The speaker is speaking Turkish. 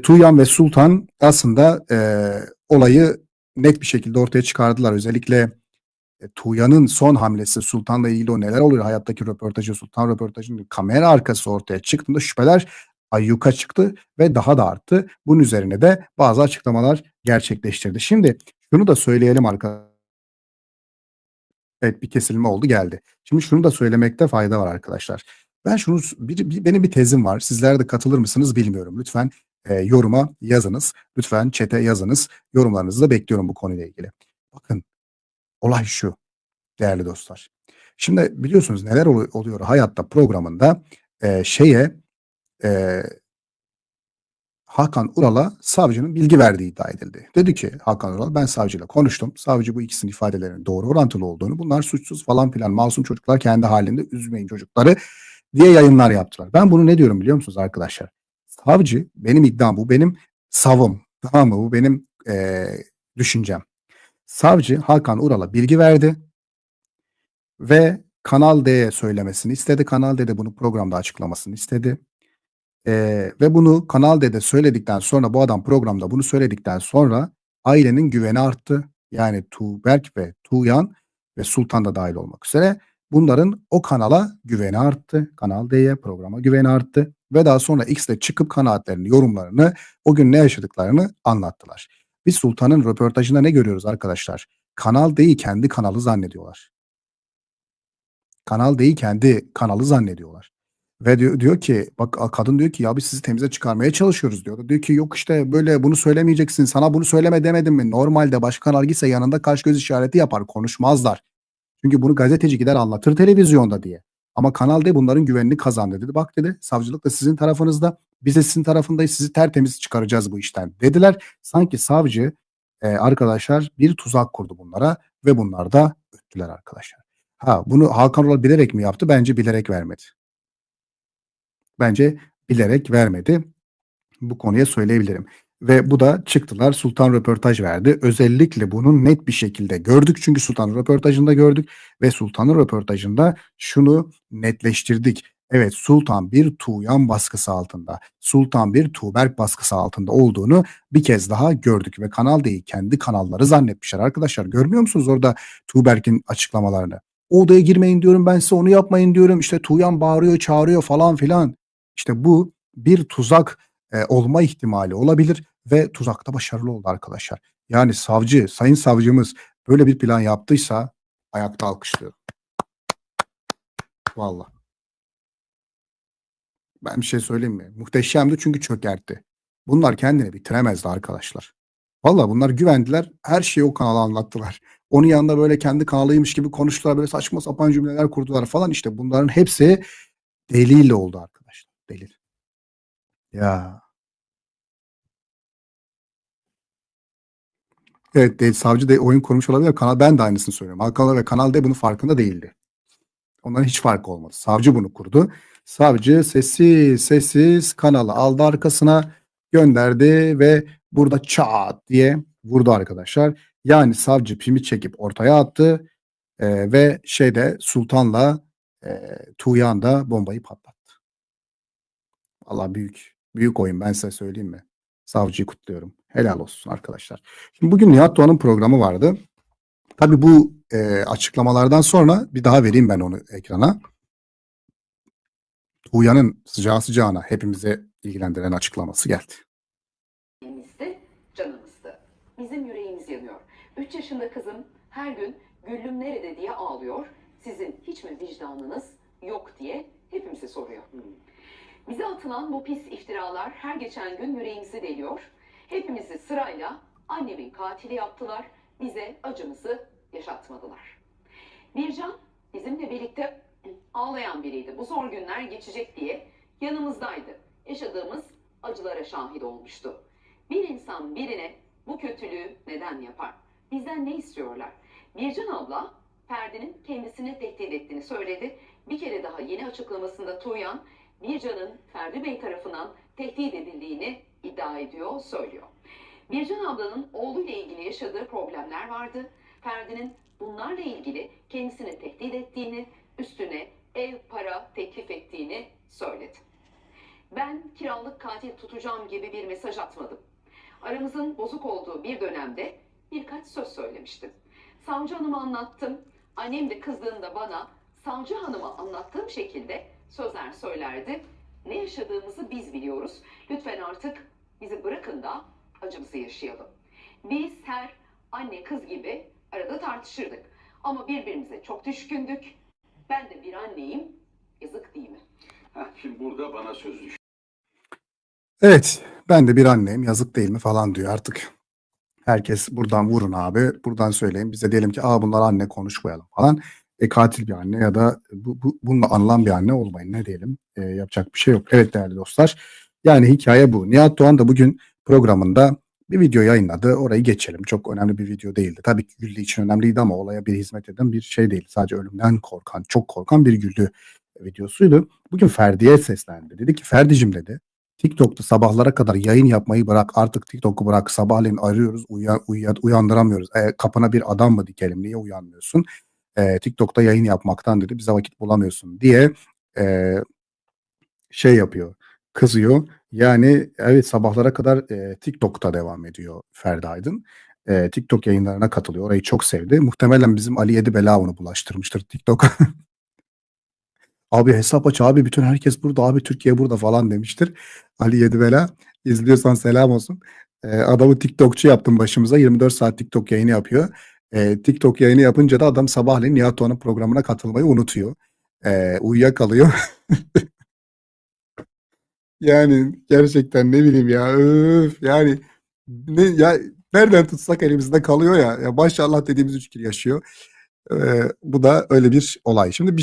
Tuğyan ve Sultan aslında e, olayı net bir şekilde ortaya çıkardılar. Özellikle e, Tuğyan'ın son hamlesi Sultan'la ilgili o neler oluyor hayattaki röportajı Sultan röportajının kamera arkası ortaya çıktığında şüpheler ayyuka çıktı ve daha da arttı. Bunun üzerine de bazı açıklamalar gerçekleştirdi. Şimdi şunu da söyleyelim arkadaşlar. Evet bir kesilme oldu geldi. Şimdi şunu da söylemekte fayda var arkadaşlar. Ben şunu bir, bir- benim bir tezim var. Sizler de katılır mısınız bilmiyorum. Lütfen e, yoruma yazınız. Lütfen çete yazınız. Yorumlarınızı da bekliyorum bu konuyla ilgili. Bakın olay şu değerli dostlar. Şimdi biliyorsunuz neler olu- oluyor hayatta programında e, şeye e, Hakan Ural'a savcının bilgi verdiği iddia edildi. Dedi ki Hakan Ural ben savcıyla konuştum. Savcı bu ikisinin ifadelerinin doğru orantılı olduğunu bunlar suçsuz falan filan masum çocuklar kendi halinde üzmeyin çocukları diye yayınlar yaptılar. Ben bunu ne diyorum biliyor musunuz arkadaşlar? Savcı benim iddiam bu benim savım tamam mı bu benim eee, düşüncem. Savcı Hakan Ural'a bilgi verdi ve Kanal D'ye söylemesini istedi. Kanal D bunu programda açıklamasını istedi. Eee, ve bunu Kanal D'de söyledikten sonra bu adam programda bunu söyledikten sonra ailenin güveni arttı. Yani Tuğberk ve Tuğyan ve Sultan da dahil olmak üzere bunların o kanala güveni arttı. Kanal D'ye programa güveni arttı. Ve daha sonra X'de çıkıp kanaatlerini, yorumlarını, o gün ne yaşadıklarını anlattılar. Biz Sultan'ın röportajında ne görüyoruz arkadaşlar? Kanal D'yi kendi kanalı zannediyorlar. Kanal D'yi kendi kanalı zannediyorlar. Ve diyor, diyor ki bak kadın diyor ki ya biz sizi temize çıkarmaya çalışıyoruz diyor. Diyor ki yok işte böyle bunu söylemeyeceksin. Sana bunu söyleme demedim mi? Normalde başka kanal gitse yanında kaş göz işareti yapar konuşmazlar. Çünkü bunu gazeteci gider anlatır televizyonda diye. Ama Kanal D bunların güvenini kazandı dedi. Bak dedi savcılık da sizin tarafınızda. Biz de sizin tarafındayız. Sizi tertemiz çıkaracağız bu işten dediler. Sanki savcı e, arkadaşlar bir tuzak kurdu bunlara ve bunlar da öttüler arkadaşlar. Ha bunu Hakan Ural bilerek mi yaptı? Bence bilerek vermedi. Bence bilerek vermedi. Bu konuya söyleyebilirim. Ve bu da çıktılar Sultan röportaj verdi. Özellikle bunun net bir şekilde gördük. Çünkü Sultan röportajında gördük ve Sultan'ın röportajında şunu netleştirdik. Evet Sultan bir Tuğyan baskısı altında, Sultan bir Tuğberk baskısı altında olduğunu bir kez daha gördük ve Kanal değil kendi kanalları zannetmişler arkadaşlar. Görmüyor musunuz orada Tuğberk'in açıklamalarını? O odaya girmeyin diyorum ben size onu yapmayın diyorum. İşte Tuğyan bağırıyor çağırıyor falan filan. İşte bu bir tuzak e, olma ihtimali olabilir ve tuzakta başarılı oldu arkadaşlar. Yani savcı, sayın savcımız böyle bir plan yaptıysa ayakta alkışlıyorum. Vallahi. Ben bir şey söyleyeyim mi? Muhteşemdi çünkü çökertti. Bunlar kendini bitiremezdi arkadaşlar. Vallahi bunlar güvendiler. Her şeyi o kanala anlattılar. Onun yanında böyle kendi kanalıymış gibi konuştular. Böyle saçma sapan cümleler kurdular falan. İşte bunların hepsi deliyle oldu arkadaşlar. Delil. Ya. Evet, değil, savcı da oyun kurmuş olabilir. Kanal ben de aynısını söylüyorum. Hakan ve Kanal D bunun farkında değildi. Onların hiç farkı olmadı. Savcı bunu kurdu. Savcı sessiz sessiz kanalı aldı arkasına gönderdi ve burada çat diye vurdu arkadaşlar. Yani savcı pimi çekip ortaya attı e, ve şeyde Sultan'la e, Tuğyan da bombayı patlattı. Allah büyük. Büyük oyun ben size söyleyeyim mi? Savcıyı kutluyorum. Helal olsun arkadaşlar. Şimdi bugün Nihat Doğan'ın programı vardı. Tabii bu e, açıklamalardan sonra bir daha vereyim ben onu ekrana. Tuğyan'ın sıcağı sıcağına hepimize ilgilendiren açıklaması geldi. yüreğimizde, canımızda. Bizim yüreğimiz yanıyor. 3 yaşında kızım her gün Güllüm nerede diye ağlıyor. Sizin hiç mi vicdanınız yok diye hepimize soruyor. Bize atılan bu pis iftiralar her geçen gün yüreğimizi deliyor. Hepimizi sırayla annemin katili yaptılar. Bize acımızı yaşatmadılar. Bircan bizimle birlikte ağlayan biriydi. Bu zor günler geçecek diye yanımızdaydı. Yaşadığımız acılara şahit olmuştu. Bir insan birine bu kötülüğü neden yapar? Bizden ne istiyorlar? Bircan abla Ferdi'nin kendisini tehdit ettiğini söyledi. Bir kere daha yeni açıklamasında Tuğyan, Bircan'ın Ferdi Bey tarafından tehdit edildiğini iddia ediyor, söylüyor. Bircan ablanın oğluyla ilgili yaşadığı problemler vardı. Ferdi'nin bunlarla ilgili kendisini tehdit ettiğini, üstüne ev para teklif ettiğini söyledi. Ben kiralık katil tutacağım gibi bir mesaj atmadım. Aramızın bozuk olduğu bir dönemde birkaç söz söylemiştim. Savcı hanıma anlattım. Annem de kızdığında bana savcı hanıma anlattığım şekilde sözler söylerdi. Ne yaşadığımızı biz biliyoruz. Lütfen artık bizi bırakın da acımızı yaşayalım. Biz her anne kız gibi arada tartışırdık. Ama birbirimize çok düşkündük. Ben de bir anneyim. Yazık değil mi? Heh, şimdi burada bana söz düşüyor. Evet ben de bir anneyim yazık değil mi falan diyor artık. Herkes buradan vurun abi buradan söyleyin bize diyelim ki aa bunlar anne konuşmayalım falan. E, katil bir anne ya da bu, bu, bununla anılan bir anne olmayın ne diyelim E, yapacak bir şey yok. Evet değerli dostlar yani hikaye bu. Nihat Doğan da bugün programında bir video yayınladı orayı geçelim çok önemli bir video değildi. Tabii ki Güllü için önemliydi ama olaya bir hizmet eden bir şey değil. Sadece ölümden korkan çok korkan bir Güllü videosuydu. Bugün Ferdi'ye seslendi dedi ki Ferdi'cim dedi TikTok'ta sabahlara kadar yayın yapmayı bırak artık TikTok'u bırak sabahleyin arıyoruz uyan, uyan, uyandıramıyoruz. E, kapına bir adam mı dikelim niye uyanmıyorsun? E, TikTok'ta yayın yapmaktan dedi bize vakit bulamıyorsun diye e, şey yapıyor kızıyor. Yani evet sabahlara kadar e, TikTok'ta devam ediyor Ferdi Aydın. E, TikTok yayınlarına katılıyor. Orayı çok sevdi. Muhtemelen bizim Ali Yedi Bela onu bulaştırmıştır TikTok'a. Abi hesap aç abi bütün herkes burada abi Türkiye burada falan demiştir. Ali Yedivela izliyorsan selam olsun. Ee, adamı TikTokçu yaptım başımıza 24 saat TikTok yayını yapıyor. Ee, TikTok yayını yapınca da adam sabahleyin Nihat Doğan'ın programına katılmayı unutuyor. Ee, uyuyakalıyor. yani gerçekten ne bileyim ya öf, yani ne ya nereden tutsak elimizde kalıyor ya. ya maşallah dediğimiz üç kere yaşıyor. Ee, bu da öyle bir olay. Şimdi bir